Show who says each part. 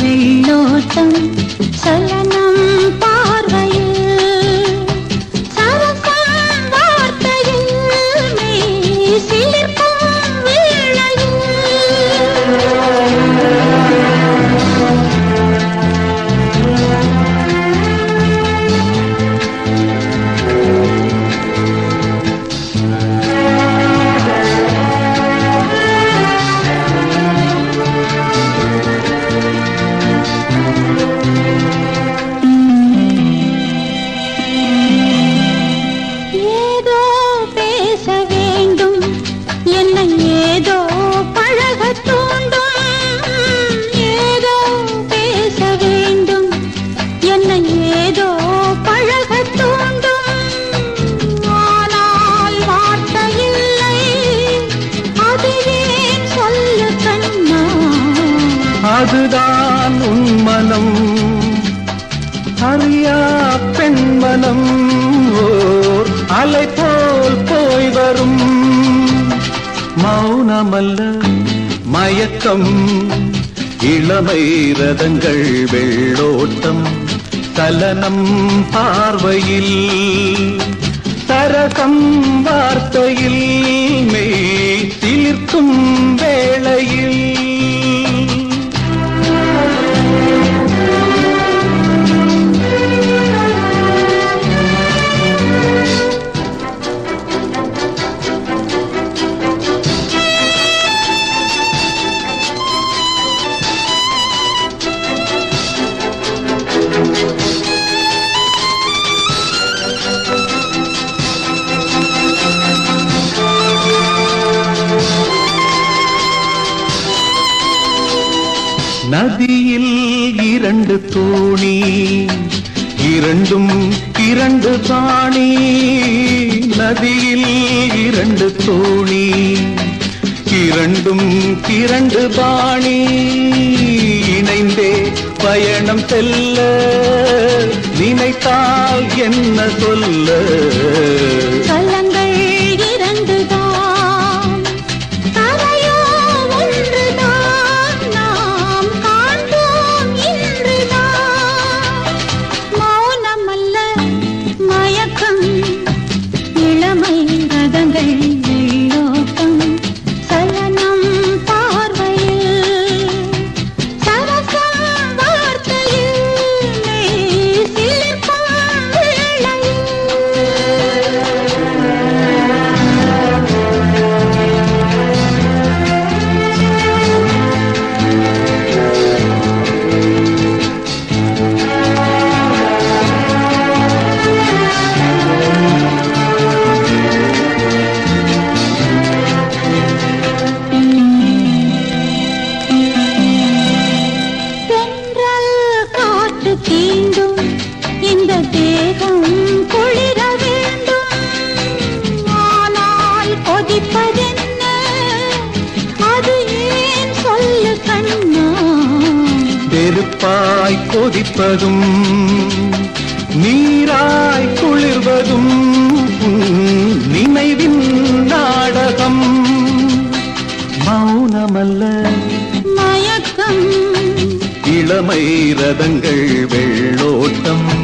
Speaker 1: വെള്ളോട്ടം സൊല്ലന அதுதான் மனம். அறியா பெண்மனம். ஓர் அலை போல் போய் வரும். மௌனமல்ல மயக்கம். இளமை ரதங்கள் வெள்ளோட்டம். தலனம் பார்வையில். தரகம் வார்த்தையில் மெய்த்தில் நதியில் இரண்டு தோணி இரண்டும் இரண்டு தாணி. நதியில் இரண்டு தோணி இரண்டும் இரண்டு பாணி. இணைந்தே பயணம் செல்ல நினைத்தால் என்ன சொல்ல?
Speaker 2: தீண்டும். இந்த தேகம் குளிர வேண்டும். ஆனால் கொதிப்பதென்ன? அது ஏன் சொல்லு கண்ணா?
Speaker 1: நெருப்பாய் கொதிப்பதும் நீராய் குளிர்வதும் நினைவின் நாடகம். மௌனமல்ல.
Speaker 2: மயக்கம்.
Speaker 1: இளமை ரதங்கள் வெள்ளோட்டம்.